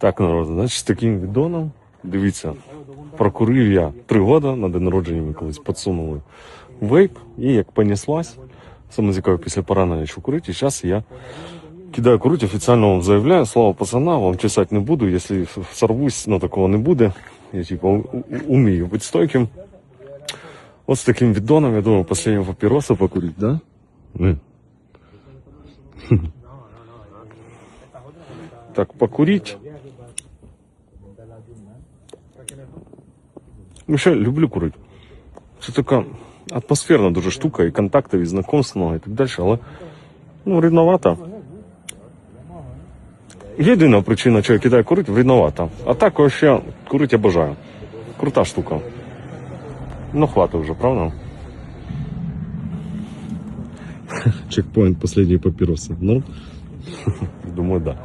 Так, народ, значить, з таким відоном, дивіться, прокурив я три роки на день народження мені колись підсунули вейп, і як понеслась, саме цікаве після поранення, що курити, і зараз я кидаю курити, офіційно вам заявляю, слава пацана, вам чесати не буду, якщо сорвусь, ну такого не буде. Я типу умію бути стойким. От з таким відоном, я думаю, последнього папіроса покурити, да? М. Так, покурить. Ну, ще люблю курити. Це така атмосферна дуже штука, і контакти, і знайомства, много, і так далі, але ну, рідновато. Єдина причина, чого я кидаю курити, вредновато. А так вообще курити я бажаю. Крута штука. Ну, хватить вже, правда? Чекпоинт последние папиросы. Ну, думаю, да.